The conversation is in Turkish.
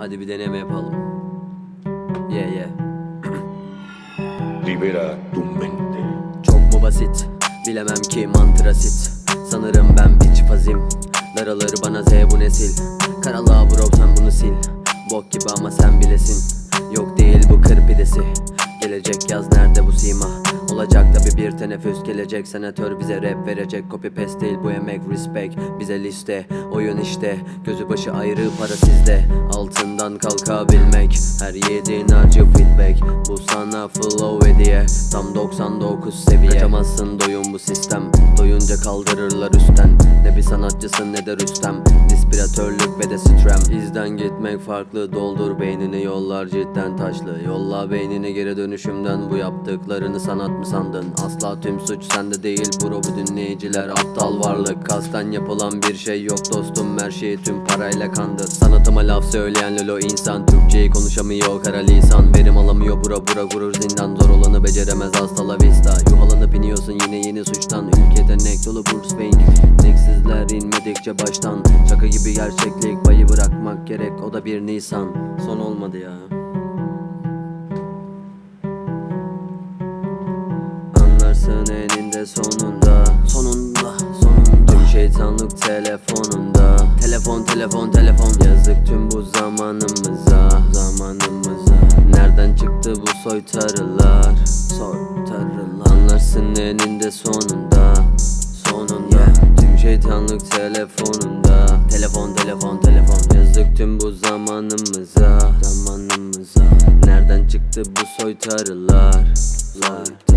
Hadi bir deneme yapalım. Yeah yeah. Libera tu mente. Çok mu basit? Bilemem ki mantrasit Sanırım ben bir çifazim Daralır bana Z bu nesil Karalığa bro sen bunu sil Bok gibi ama sen bilesin Yok değil bu kır pidesi Gelecek yaz nerede bu sima Olacak tabi bir teneffüs gelecek Senatör bize rap verecek. Copy paste değil bu emek respect Bize liste. Oyun işte Gözü başı ayrı para sizde. Altından kalkabilmek Her yediğin harcı feedback. Bu sana flow hediye Tam 99 seviye. Kaçamazsın doyum bu sistem Doyunca kaldırırlar üstten. Ne bir sanatçısın ne de rüstem Dispiratörlük ve de strem. İzden gitmek farklı Doldur beynini yollar cidden taşlı. Yolla beynini geri dönüşümden Bu yaptıklarını sanat mı sandın? Asla tüm suç sende değil bro bu dinleyiciler Aptal. Varlık kasten yapılan bir şey yok dostum Her şeyi tüm parayla kandır Sanatıma laf söyleyen lolo insan Türkçeyi konuşamıyor kara lisan Verim alamıyor bura bura gurur zindan. Zor olanı beceremez hasta la vista. Yuhalanıp iniyorsun yine yeni suçtan. Ülkede nek dolu Bruce Wayne. Neksizler inmedikçe baştan. Şaka gibi gerçeklik payı bırakmak gerek O da bir Nisan. Son olmadı ya sonunda. Sonunda. Sonunda. Tüm şeytanlık telefonunda. Telefon telefon telefon. Yazık tüm bu zamanımıza. Zamanımıza. Nereden çıktı bu soytarılar? Soytarılar. Anlarsın eninde sonunda. Sonunda. Tüm şeytanlık telefonunda. Telefon telefon telefon. Yazık tüm bu zamanımıza. Zamanımıza. Nereden çıktı bu soytarılar? Soytarılar